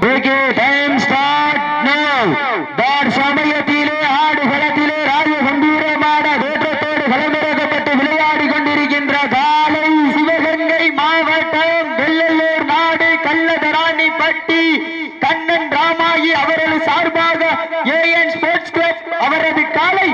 Okay, time ராஜ கம்பீரமான தோற்றத்தோடு களமிறக்கப்பட்டு விளையாடி கொண்டிருக்கின்ற காலை சிவகங்கை மாவட்டம் வெள்ளலூர் நாடு கள்ளதராணிப்பட்டி. கண்ணன் ராமாயி அவரது சார்பாக ஏஎன் ஸ்போர்ட்ஸ் கிளப் அவரது காலை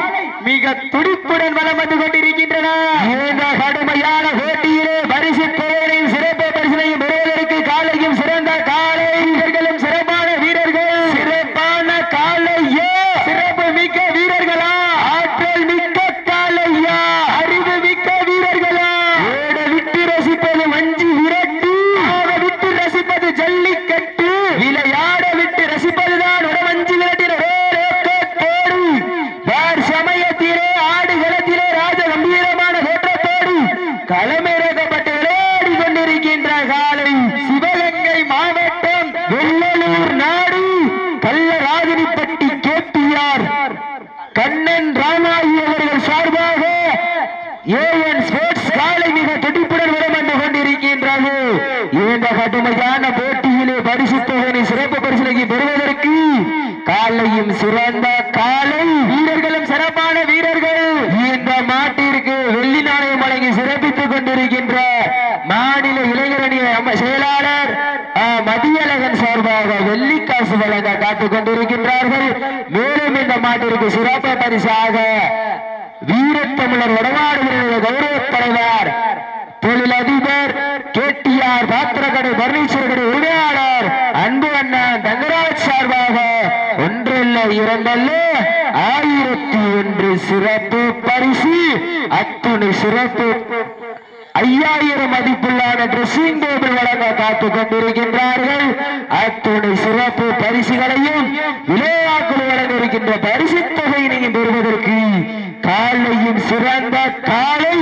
மிக துடிப்புடன் வளம் வந்து கொண்டிருக்கின்றன இந்த கடுமையான போட்டியிலே பரிசு பெயரையும் சிறப்பு பரிசனையும் பெறுவதற்கு காலையும் சிறந்த காலை வீரர்களும் சிறப்பான வீரர்கள் சிறப்பான காலையா சிறப்பு மிக்க வீரர்களா ஆற்றல் மிக்க காலையா அறிவு மிக்க வீரர்களா ஓட விட்டு ரசிப்பது மஞ்சு விரட்டு ஆட விட்டு ரசிப்பது ஜல்லிக்கட்டு விளையாட விட்டு ரசிப்பதுதான் உடமஞ்சு விரட்டின ஓடோக்கத்தோடு யார் சமயத்திலே ஆடுகளத்திலே ராஜ கம்பீரமான தோற்றத்தோடு களமிறக்கப்பட்டு விளையாடி கொண்டிருக்கின்ற காலை சிவகங்கை மாவட்டம் வெள்ளலூர் நாடு கள்ளராஜனிப்பட்டி கேபிஆர் கண்ணன் ராமாயி அவர்கள் சார்பாக ஏஎன் ஸ்போர்ட்ஸ் காலை மிக துடிப்புடன் வரம் வந்து கொண்டிருக்கின்றது இந்த கடுமையான போட்டியிலே பரிசு தொகையை சிறப்பு பரிசீலனை பெறுவதற்கு காலையும் சிறந்த காலை. வீரர்களும் சிறப்பான வீரர்கள். இந்த மாட்டிற்கு வெள்ளி நாணயம் வழங்கி சிறப்பித்துக் கொண்டிருக்கின்ற மாநில இளைஞரணி செயலாளர் மதியழகன் சார்பாக வெள்ளிக்காசு வழங்க காத்துக் கொண்டிருக்கின்றார்கள். மேலும் இந்த மாட்டிற்கு சிறப்பு பரிசாக வீரத்தமிழர் வடமாடுகிற கௌரவ தலைவர் தொழிலதிபர் கேடிஆர் பாத்திரக்கடை பர்னீச்சர் கடை உரிமையாளர் அன்பு அண்ணன் தங்கராஜ் சார்பாக ஒன்றல்ல இரண்டல்ல ஆயிரத்தி ஒன்று சிறப்பு பரிசு. அத்துணை சிறப்பு ஐயாயிரம் மதிப்புள்ளான ட்ரெஸ்ஸிங் டேபிள் வழங்க காத்துக் கொண்டிருக்கின்றார்கள். அத்துணை சிறப்பு பரிசுகளையும் விளையாட்டுகள் வழங்க இருக்கின்ற பரிசு தொகையினையும் பெறுவதற்கு காலையும் சிறந்த காலை.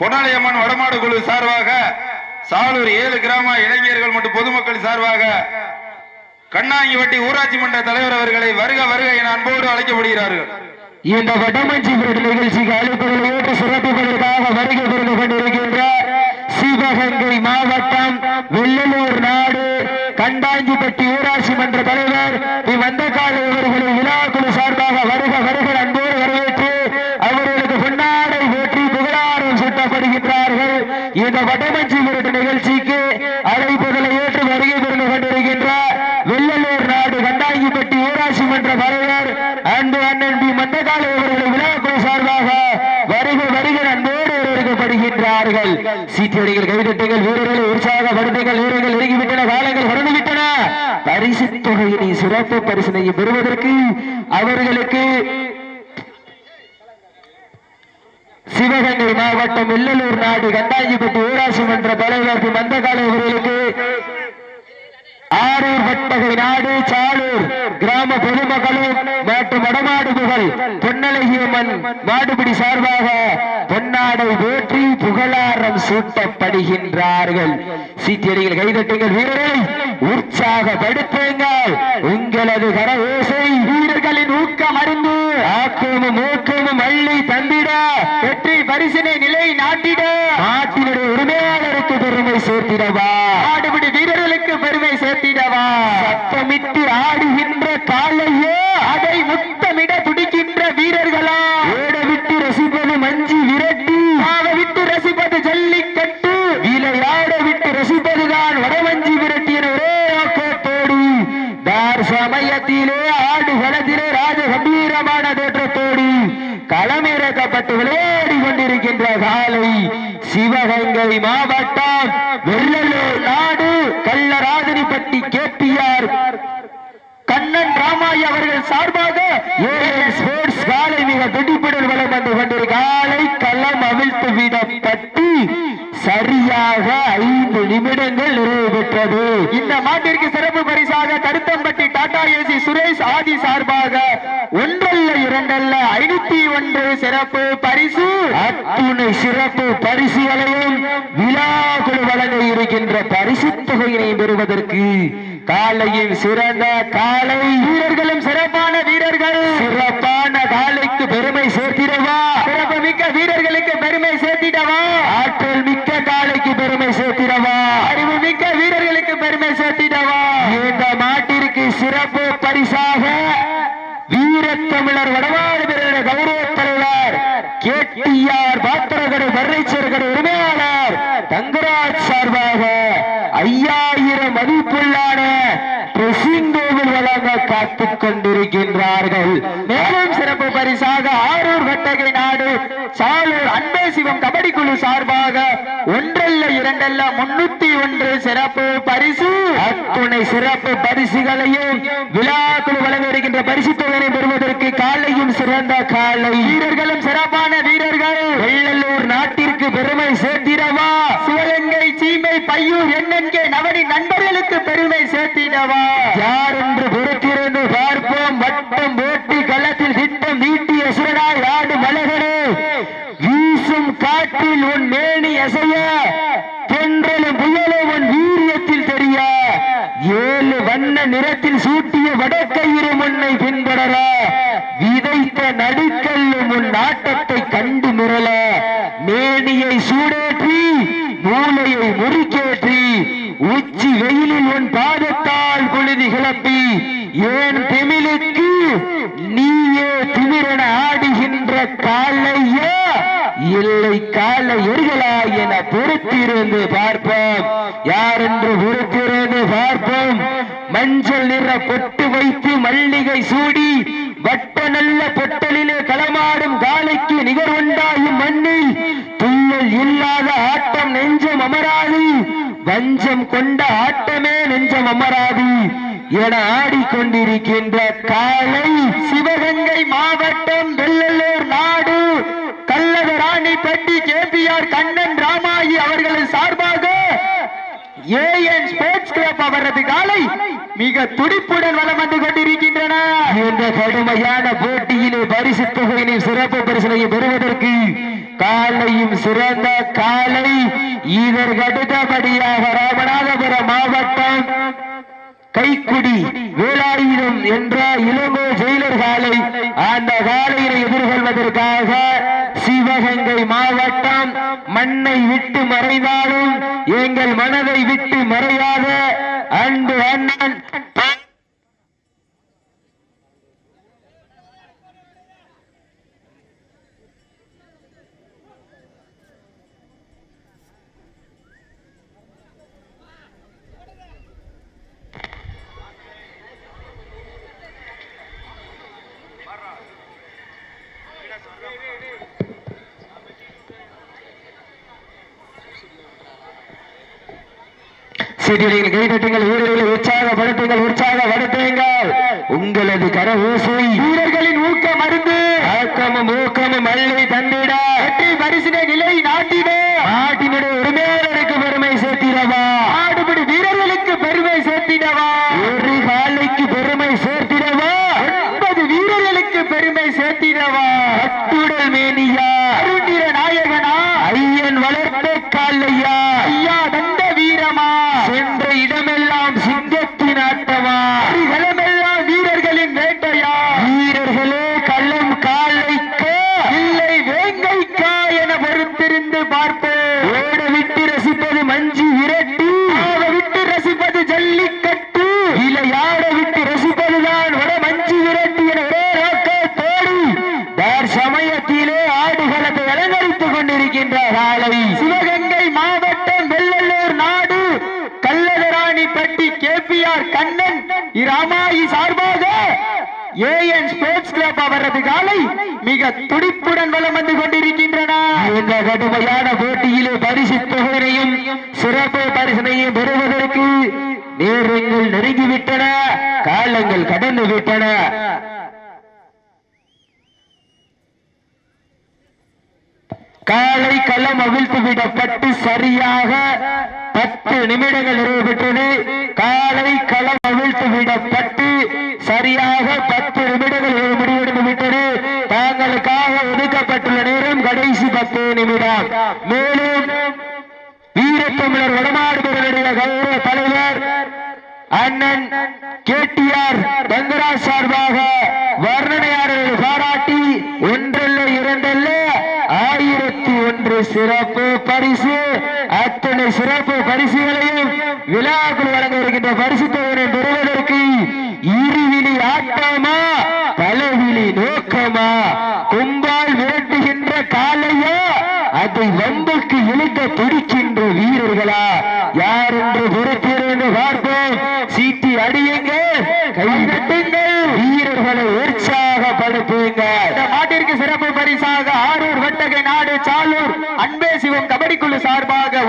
பொன்னாளியம்மன் வடமாடு குழு சார்பாக சாலூர் ஏழு கிராம இளைஞர்கள் மற்றும் பொதுமக்கள் சார்பாக கண்ணாங்கிவட்டி ஊராட்சி மன்ற தலைவர் அவர்களை வருக வருக என அன்போடு அழைக்கப்படுகிறார்கள். இந்த வடமஞ்சி விருது நிகழ்ச்சிக்கு அழைப்புகள் ஏற்று சிறப்பிப்பதற்காக வருகை புரிந்து கொண்டிருக்கின்ற சிவகங்கை மாவட்டம் வெள்ளலூர் நாடு கண்டாஞ்சிப்பட்டி ஊராட்சி மன்ற தலைவர் தி வந்தகால அவர்களை விழாக்குழு சார்பாக வருக வருக அன்போடு வரவேற்று அவர்களுக்கு பொன்னாடை போற்றி புகழாரம் சூட்டப்படுகின்றார்கள் இந்த வடமஞ்சி விருது நிகழ்ச்சிக்கு அழைப்புகளை ஏற்று வருகை புரிந்து கொண்டிருக்கின்ற வெள்ளலூர் நாடு கண்டாங்கிப்பட்டி ஊராட்சி மன்ற தலைவர் அன்பு அண்ணன் பி மந்தகால அவர்களை விழாக்குழு சார்பாக வருக வருக அன்போடு வரவேற்கப்படுகின்றார்கள் சீட்டடிகள் கைதட்டுங்கள் வீரர்களை உற்சாகப்படுத்துங்கள் வீரர்கள் இறங்கிவிட்டன காலங்கள் கடந்துவிட்டன. பரிசு தொகையினை சிறப்பு பரிசனையை பெறுவதற்கு அவர்களுக்கு சிவகங்கை மாவட்டம் வெள்ளலூர் நாடு கண்டாஞ்சிப்பட்டி ஊராட்சி மன்ற தலைவர் பி. அவர்களுக்கு ஆரூர் வட்டகை நாடு சாலூர் கிராம பொதுமக்களும் மற்றும் வடமாடுபுகள் பொன்னழகியம்மன் மாடுபிடி சார்பாக பொன்னாடை போற்றி புகழாரம் சூட்டப்படுகின்றார்கள். சீட்டியடிகள் கைதட்டுங்கள் வீரரை. உற்சாகப்படுத்துங்கள். உங்களது கர வீரர்களின் ஊக்கம் அறிந்து ஆக்கமும் ஊக்கமும் அள்ளி தந்திட. வெற்றி பரிசினை நிலை நாட்டிட. நாட்டினுடைய உரிமையாளருக்கு பெருமை சேர்த்திடவா. ஆடுபிடி வீரர்களுக்கு பெருமை சேர்த்திடவா. சத்தமிட்டு ஆடுகின்ற காலையோ அதை முத்தமிட துடிக்கின்ற வீரர்களா ஓட விட்டு ரசிப்பது மஞ்சி விரட்டி ஆட விட்டு ரசிப்பது ஜல்லிக்கட்டு விளையாட விட்டு ரசிப்பதுதான் வடமஞ்சி விரட்டி என ஒரே நோக்கத்தோடு தார் சமயத்திலே ஆடுகளத்திலே ராஜ கம்பீரமான தோற்றத்தோடு களமிறக்கப்பட்டு விளையாடி கொண்டிருக்கின்ற காலை சிவகங்கை மாவட்டம் வெள்ளலூர் நாடு கள்ளராஜனிப்பட்டி கேபிஆர். கண்ணன் ராமாய் அவர்கள் சார்பாக ஸ்போர்ட்ஸ் காலை மிக துடிப்புடன் வளம் வந்து கொண்டிரு காலை களம் அவிழ்த்து விடப்பட்டு சரியாக ஐந்து நிமிடங்கள் நிறைவு பெற்றது. இந்த மாட்டிற்கு சிறப்பு பரிசாக கருத்தம்பட்டி டாடா ஏசி சுரேஷ் ஆதி சார்பாக ஒன்றல்ல இரண்டல்ல ஐநூத்தி ஒன்று சிறப்பு பரிசு அத்துணை சிறப்பு பரிசுகளையும் விழா குழு வழங்க இருக்கின்ற பரிசு தொகையினை பெறுவதற்கு காலையில் சிறந்த காலை. வீரர்களும் சிறப்பான வீரர்கள். சிறப்பான காலைக்கு பெருமை சேர்த்திடவா? சிறப்பு மிக்க வீரர்களுக்கு பெருமை சேர்த்திடவா? ஆற்றல் மிக்க காலைக்கு பெருமை சேர்த்திடவா? அறிவு மிக்க வீரர்களுக்கு பெருமை சேர்த்திடவா இந்த மாட்டிற்கு சிறப்பு பரிசாக வீரத்தமிழர் வடமாடு பிரிவினர் கௌரவ தலைவர் கேட்டியார் பாத்திரகடு வர்றைச்சர்கடு உரிமையாளர் தங்கராஜ் சார்பாக ஐயாயிரம் மதிப்புள்ளான ட்ரெஸ்ஸிங் டேபிள் வழங்க கொண்டிருக்கின்றார்கள். மேலும் சிறப்பு பரிசாக ஆரூர் வட்டகை நாடு சாலூர் அன்பே சிவம் கபடி குழு சார்பாக ஒன்றல்ல இரண்டல்ல முன்னூத்தி ஒன்று சிறப்பு பரிசு. அத்துணை சிறப்பு பரிசுகளையும் விழா குழு வழங்க இருக்கின்ற பரிசு தொகையை பெறுவதற்கு காலையும் சிறந்த காலை. வீரர்களும் சிறப்பான வீரர்கள். வெள்ளலூர் நாட்டிற்கு பெருமை சேர்த்திடவா? சிவகங்கை சீமை பையூர் எண்ணென்கே நவனி நண்பர்களுக்கு பெருமை சேர்த்திடவா? யார் என்று பொறுத்திருந்து பார்ப்போம். வட்டம் போட்டு களத்தில் திட்டம் வீட்டிய சுரனாய் ஆடு மலகடு வீசும் காட்டில் உன் மேனி அசைய தென்றலும் புயலும் உன் வீரியத்தில் தெரிய. ஏழு வண்ண நிறத்தில் சூட்டிய வடக்கயிறு முன்னை பின்தொடர விதைத்த நடுக்கல்லும் உன் நாட்டத்தை கண்டு மிரள. மேனியை சூடேற்றி மூளையை முறுக்கேற்றி உச்சி வெயிலில் உன் பாதத்தால் குளிதி கிளப்பி ஏன் திமிலுக்கு பொறுத்திருந்து பார்ப்போம். யார் என்று பொறுத்திருந்து பார்ப்போம். மஞ்சள் நிற பொட்டு வைத்து மல்லிகை சூடி வட்ட நல்ல பொட்டலிலே களமாடும் காலைக்கு நிகர் உண்டாயும் மண்ணில் துள்ளல் இல்லாத ஆட்டம் நெஞ்சம் அமராது வஞ்சம் கொண்ட ஆட்டமே நெஞ்சம் அமராது என ஆடிக்கொண்டிருக்கின்ற காலை சிவகங்கை மாவட்டம் வெள்ளலூர் நாடு. கல்லதராணிப்பட்டி கேபிஆர் கண்ணன் ராமாயி அவர்களின் சார்பாக ஏஎன் ஸ்போர்ட்ஸ் கிளப் அவரது காலை மிக துடிப்புடன் வளம் வந்து கொண்டிருக்கின்றன. இந்த கடுமையான போட்டியிலே பரிசு தொகையினை சிறப்பு பரிசனை பெறுவதற்கு காலையும் சிறந்த காலை இதற்கு அடுத்தபடியாக ராமநாதபுரம் மாவட்டம் கைக்குடி வேலாயுதம் என்ற இளங்கோ ஜெயிலர் காலை அந்த காலையினை எதிர்கொள்வதற்காக சிவகங்கை மாவட்டம் மண்ணை விட்டு மறைந்தாலும் எங்கள் மனதை விட்டு மறையாத அன்பு அண்ணன் சிறியர்கள் கைதட்டுங்கள் வீரர்களை உற்சாகப்படுத்துங்கள் உற்சாகப்படுத்துங்கள். உங்களது கர ஊசை. வீரர்களின் ஊக்க மருந்து. ஆக்கமும் ஊக்கமும் மல்லி தந்திட. வெற்றி பரிசினை நிலை நாட்டிட நாட்டினுடைய உரிமையாளருக்கு பெருமை சேர்த்திடவா ஆடுபடி வீரர்களுக்கு பெருமை சேர்த்திடவா ஒரு காலைக்கு பெருமை சேர்த்திடவா ஒன்பது வீரர்களுக்கு பெருமை சேர்த்திடவா அட்டுடல் மேனியா அருண்டிர நாயகனா ஐயன் வளர்த்த காலையா ஐயா தந்த வீரமா சென்ற இடமெல்லாம் சிங்கத்தின் ஆட்டமா களமெல்லாம் வீரர்களின் வேட்டையா வீரர்களே களம் காலைக்கா இல்லை வேங்கைக்கா என பொறுத்திருந்து பார்ப்போம் ஓட விட்டு ரசிப்பது மஞ்சு விரட்டி ஆட விட்டு ரசிப்பது ஜல்லிக்கட்டு இலையாட விட்டு ரசிப்பதுதான் வட மஞ்சு விரட்டி என ஒரே நோக்கத்தோடு தார் சமயத்திலே ஆடுகளத்தை அலங்கரித்துக் கொண்டிருக்கின்ற காலை சிவகங்கை மாவட்டம் வெள்ளலூர் நாடு கல்லதராணிப்பட்டி கேபிஆர் கண்ணன் இராமாயி சார்பாக ஏஎன் ஸ்போர்ட்ஸ் கிளப் அவரது காலை மிக துடிப்புடன் வலம் வந்து கொண்டிருக்கின்றன இந்த கடுமையான போட்டியிலே பரிசு தொகையினையும் சிறப்பு பரிசனையும் பெறுவதற்கு நேரங்கள் நெருங்கிவிட்டன காலங்கள் கடந்து விட்டன காலை களம் அவிழ்த்து விடப்பட்டு சரியாக பத்து நிமிடங்கள் நிறைவு பெற்றது. காலை களம் அவிழ்த்து விடப்பட்டு சரியாக பத்து நிமிடங்கள் முடிவெடுத்து விட்டது. தாங்களுக்காக ஒதுக்கப்பட்டுள்ள நேரம் கடைசி பத்து நிமிடம். மேலும் ஈரத்தமிழர் வடமாடுபவருடைய கௌரவ தலைவர் அண்ணன் கேடிஆர் தங்கராஜ் சார்பாக வர்ணனையாளர்கள் பாராட்டி ஒன்றல்ல இரண்டல்ல ஆயிரத்தி ஒன்று சிறப்பு பரிசு. அத்தனை சிறப்பு பரிசுகளையும் விழாக்கள் வழங்க இருக்கின்ற பரிசு தொகையை பெறுவதற்கு இருவிழி ஆட்டமா பலவிழி நோக்கமா கும்பால் விரட்டுகின்ற காலையா அதை வம்புக்கு இழுக்க துடிக்கின்ற வீரர்களா யார் என்று பொறுத்திருந்து பார்ப்போம் சீட்டி அடியுங்கள் கைதட்டுங்கள் வீரர்களை உற்சாகப்படுத்துங்கள் இந்த நாட்டிற்கு சிறப்பு பரிசாக ஆரூர் வட்டகை நாடு சாலூர் அன்பே சிவம் கபடி குழு சார்பாக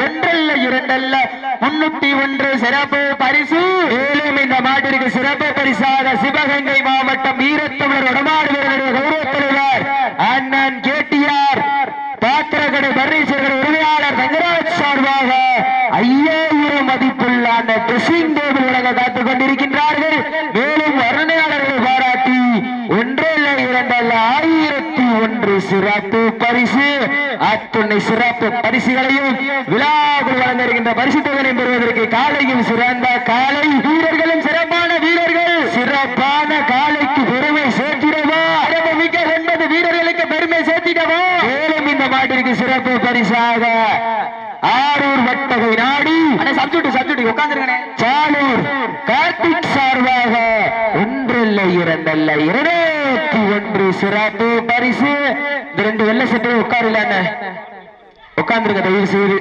ஒன்றல்ல முன்னூத்தி ஒன்று சிறப்பு பரிசு. மேலும் இந்த மாட்டிற்கு சிறப்பு பரிசாக சிவகங்கை மாவட்டம் வீரத்தமிழர் வடமாடு கௌரவ தலைவர் அண்ணன் கேடிஆர் பாத்திரக்கடை பர்னீச்சர்கள் உரிமையாளர் தங்கராஜ் சார்பாக ஐயாயிரம் மதிப்புள்ள அந்த ட்ரெஸ்ஸிங் டேபிள் வழங்க காத்துக் கொண்டிருக்கின்றார்கள் மேலும் வர்ணனையாளர்களை பாராட்டி ஒன்றல்ல இரண்டல்ல ஆயிரத்தி ஒன்று சிறப்பு பரிசு அத்துணை சிறப்பு பரிசுகளையும் விழாவில் வழங்க இருக்கின்ற பரிசு தொகையை பெறுவதற்கு காலையும் சிறந்த காலை வீரர்களும் சிறப்பான வீரர்கள். சிறப்பான காலைக்கு பெருமை சேர்த்திடவா? மிக்க ஒன்பது வீரர்களுக்கு பெருமை சேர்த்திடவா? மேலும் இந்த மாட்டிற்கு சிறப்பு பரிசாக ஆரூர் வட்டகை நாடி. சப்ஜெக்ட் சப்ஜெக்ட் உட்காந்துருக்கனே சாலூர் கார்த்திக் சார்பாக ஒன்றல்ல இரண்டல்ல. இருநூத்தி ஒன்று சிறப்பு பரிசு. இந்த ரெண்டு வெள்ள சட்டை உட்காரல உட்கார்ந்துருங்க தயவு செய்து.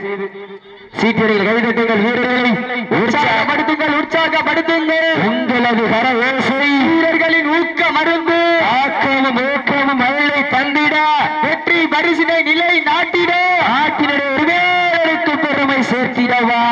சீட்டடியில் கைதட்டுங்கள் வீரர்களை. உற்சாகப்படுத்துங்கள் உற்சாகப்படுத்துங்கள். உங்களது கர ஓசை. வீரர்களின் ஊக்க மருந்து ஆக்கமும் ஊக்கமும் மழை தந்திட. வெற்றி பரிசினை நிலை நாட்டிட நாட்டினுடைய பெருமை சேர்த்திடவா?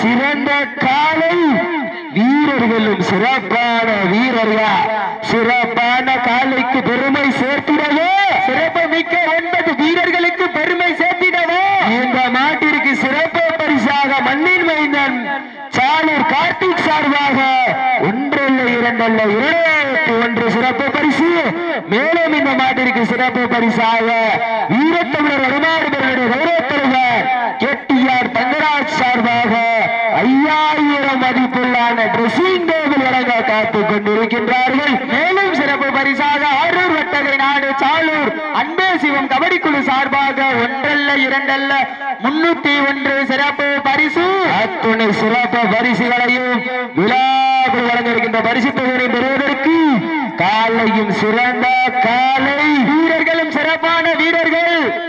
சிறந்த காலை வீரர்களும் சிறப்பான வீரர்கள்? சிறப்பான காலைக்கு பெருமை சேர்த்திடவே? சிறப்பு மிக்க ஒன்பது வீரர்களுக்கு பெருமை சேர்த்திடவே? இந்த மாட்டிற்கு சிறப்பு பரிசாக மண்ணின் மைந்தன் சாலூர் கார்த்திக் சார்பாக ஒன்றல்ல இரண்டல்ல இருநூத்தி ஒன்று சிறப்பு பரிசு. மேலும் இந்த மாட்டிற்கு சிறப்பு பரிசாக வீரத்தமிழர் வடமாடுபவருடைய கௌரவ தலைவர் கெட்டியார் தங்கராஜ் சார்பாக ஐயாயிரம் மதிப்புள்ளான ட்ரெஸ்ஸிங் டேபிள் வழங்க காத்துக் கொண்டிருக்கின்றார்கள் மேலும் சிறப்பு பரிசாக ஆரூர் வட்டகை நாடு சாலூர். அன்பே சிவம் கபடி குழு சார்பாக ஒன்றல்ல இரண்டல்ல முன்னூத்தி ஒன்று சிறப்பு பரிசு. அத்துணை சிறப்பு பரிசுகளையும் விழாவில் வழங்க இருக்கின்ற பரிசு தொகுதியை பெறுவதற்கு காலையும் சிறந்த காலை. வீரர்களும் சிறப்பான வீரர்கள்.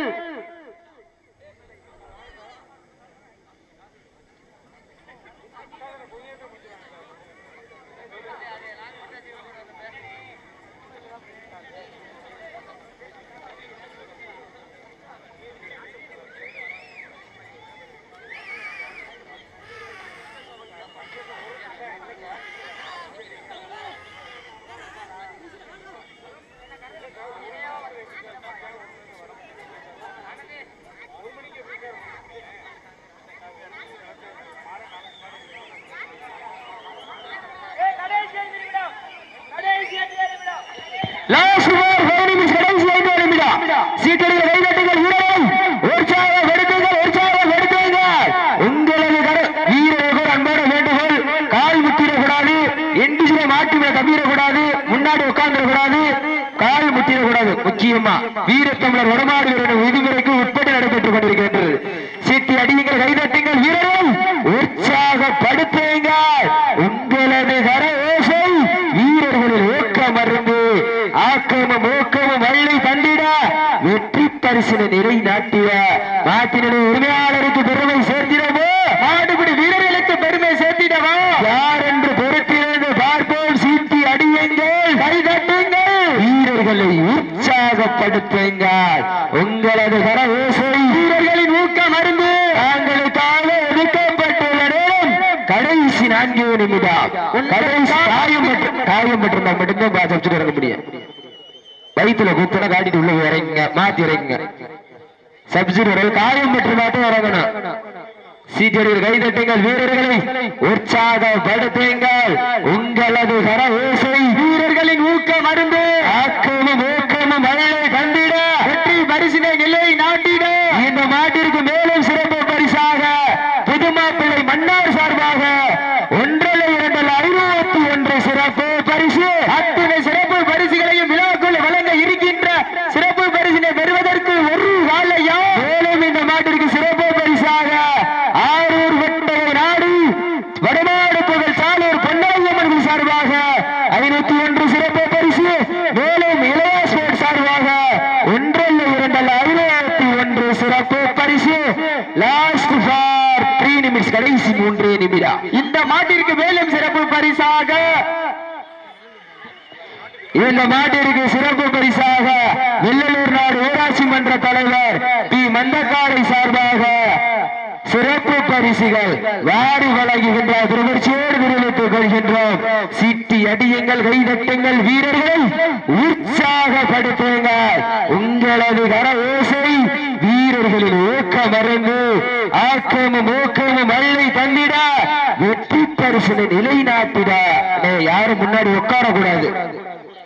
முன்னாடி உட்கார்ந்துடக்கூடாது கால் முட்டிடக்கூடாது. முக்கியமா வீரத்தமிழர் வடமாடு வீரர்கள் விதிமுறைக்கு உட்பட்டு நடைபெற்றுக் கொண்டிருக்கின்றது. சீட்டி அடியுங்கள் கைதட்டுங்கள் வீரர்கள் உற்சாகப்படுத்துங்க உங்களது கர ஓசை வீரர்களில் ஊக்கம் மருந்து ஆக்கமும் ஊக்கமும் வள்ளி தந்திட வெற்றி பரிசினை நிலை நாட்டிய நாட்டினுடைய உரிமையாளருக்கு பெருமை சேர்த்திடவோ மாடுபிடி வீரர்களுக்கு பெருமை சேர்த்திடவோ யார் என்று பொறுத்திருந்து பார்ப்போம் சீட்டி அடியுங்கள் கைதட்டுங்கள் வீரர்களை உற்சாகப்படுத்துங்கள் உங்களது கர வீரர்களின் ஊக்கம் அருந்து தாங்களுக்காக ஒதுக்கப்பட்டுள்ள கடைசி நான்கு நிமிடம். கடைசி காயம் பெற்று காயம் பெற்றிருந்தா மட்டும்தான் சப்ஜெக்ட் இறங்க முடியும். வயிற்றுல குத்தனை காட்டிட்டு உள்ள இறங்குங்க. மாத்தி இறங்குங்க. சப்ஜெக்ட் காயம் பெற்று மட்டும் இறங்கணும். சீட்டடியில் கைதட்டுங்கள் வீரர்களை. உற்சாகப்படுத்துங்கள். உங்களது கர ஓசை வீரர்களின் ஊக்கம் அருந்து ஆக்கமும் வெற்றி பரிசினை நிலை நாட்டிட இந்த மாட்டிற்கு மேலும் சிறப்பு பரிசாக புதுமாப்பிள்ளை மன்னார் சார்பாக ஒன்றரை இரண்டல் ஐநூத்தி ஒன்று சிறப்பு பரிசு அத்தனை சிறப்பு பரிசுகளையும் விழாக்குள் வழங்க இருக்கின்ற சிறப்பு பரிசினை பெறுவதற்கு ஒரு காலையா மேலும் இந்த மாட்டிற்கு சிறப்பு பரிசாக ஆரூர் வெட்டவை நாடு வடமாடு புகழ் சாலூர் பொன்னரையம்மன் சார்பாக ஐநூத்தி ஒன்று சிறப்பு பரிசு மேலும் இளைய ஸ்போர்ட் சார்பாக ஒன்றல்ல இரண்டல்ல ஐநூத்தி ஒன்று சிறப்பு பரிசு லாஸ்ட் ஃபார் த்ரீ நிமிட்ஸ் கடைசி மூன்று நிமிடம் இந்த மாட்டிற்கு மேலும் சிறப்பு பரிசாக இந்த மாட்டிற்கு சிறப்பு பரிசாக வெள்ளலூர் நாடு ஊராட்சி மன்ற தலைவர் பி. மந்தக்காரை சார்பாக சிறப்பு பரிசுகள் வாரி வழங்குகின்ற திருவர்ச்சியோடு விருதுத்துக் கொள்கின்றோம். சிட்டி அடியுங்கள் கைதட்டுங்கள் வீரர்கள் உற்சாகப்படுத்துங்கள். உங்களது கர ஓசை வீரர்களின் ஊக்க மருந்து ஆக்கமும் ஊக்கமும் அள்ளி தந்திட வெற்றி பரிசினை நிலைநாட்டிட. யாரும் முன்னாடி உட்கார கூடாது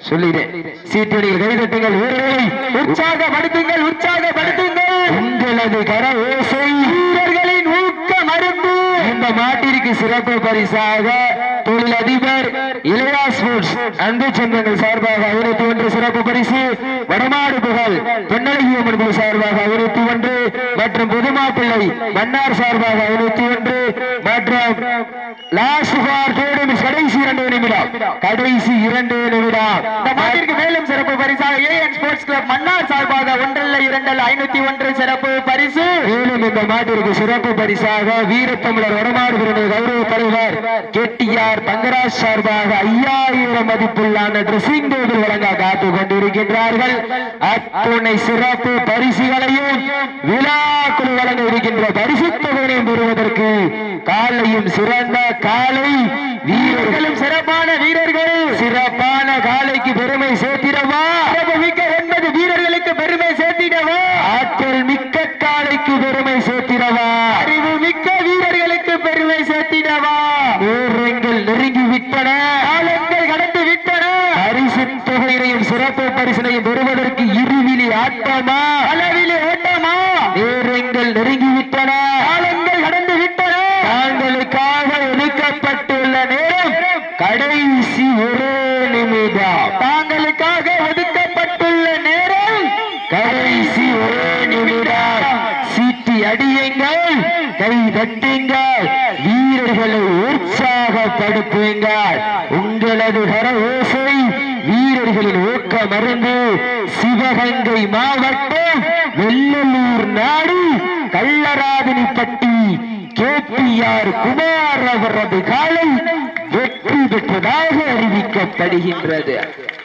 சொல்லிடுறேன் சீட்டடியில் கைதட்டுங்கள் வீரர்களை உற்சாகப்படுத்துங்கள் உற்சாகப்படுத்துங்கள். உங்களது கர ஓசை வீரர்களின் ஊக்க மருந்து. இந்த மாட்டிற்கு சிறப்பு பரிசாக தொழிலதிபர் இளையா ஸ்போர்ட்ஸ் அன்பு சொந்தங்கள் சார்பாக ஐநூத்தி ஒன்று சிறப்பு பரிசு வடமாடு புகழ் பொன்னழகியம்மன் குழு சார்பாக ஐநூத்தி ஒன்று மற்றும் புதுமாப்பிள்ளை மன்னார் சார்பாக ஐநூத்தி ஒன்று மற்றும் லாஸ்ட் ஃபார் டூ கடைசி இரண்டு நிமிடம். கடைசி இரண்டு நிமிடம். இந்த மாட்டிற்கு மேலும் சிறப்பு பரிசாக ஏஎன் ஸ்போர்ட்ஸ் கிளப் மன்னார் சார்பாக ஒன்றல்ல இரண்டல் ஐநூத்தி ஒன்று சிறப்பு பரிசு. மேலும் இந்த மாட்டிற்கு சிறப்பு பரிசாக வீரத்தமிழர் வடமாடு பிரிவு கௌரவ தலைவர் கேட்டியார் தங்கராஜ் சார்பாக ஐயாயிரம் மதிப்புள்ளான ட்ரெஸ்ஸிங் டேபிள் வழங்க காத்துக் கொண்டிருக்கின்றார்கள். அத்துணை சிறப்பு பரிசுகளையும் விழாக்குழு வழங்க இருக்கின்ற பரிசு தொகையினையும் பெறுவதற்கு காலையும் சிறந்த காலை வீரர்களும் சிறப்பான வீரர்கள். சிறப்பான காலைக்கு பெருமை சேர்த்திடவா? மிக்க ஒன்பது வீரர்களுக்கு பெருமை சேர்த்திடவா? ஆற்றல் மிக்க காலைக்கு பெருமை சேர்த்திடவா? அறிவு மிக்க வீரர்களுக்கு பெருமை சேர்த்திடவா? நேரங்கள் நெருங்கி விட்டன. காலங்கள் கடந்து விட்டன. பரிசு தொகையினையும் சிறப்பு பரிசனையும் பெறுவதற்கு இருவிழி ஆட்டமா? அளவிலே ஓட்டமா நேரங்கள் நெருங்கி விட்டன காலங்கள் கடந்து விட்டன தாங்களுக்காக ஒதுக்கப்பட்டுள்ள நேரம் கடைசி ஒரு நிமிடம். தாங்களுக்காக ஒதுக்கப்பட்டுள்ள நேரம் கடைசி ஒரு நிமிடம். சீட்டி அடியுங்கள் கை தட்டுங்கள் வீரர்களை உற்சாகப்படுத்துங்கள். உங்களது கர ஓசை வீரர்களின் ஊக்க மருந்து சிவகங்கை மாவட்டம் வெள்ளலூர் நாடு கள்ளராதினிப்பட்டி கேபிஆர் குமார் அவரது காலை வெற்றி பெற்றதாக அறிவிக்கப்படுகின்றது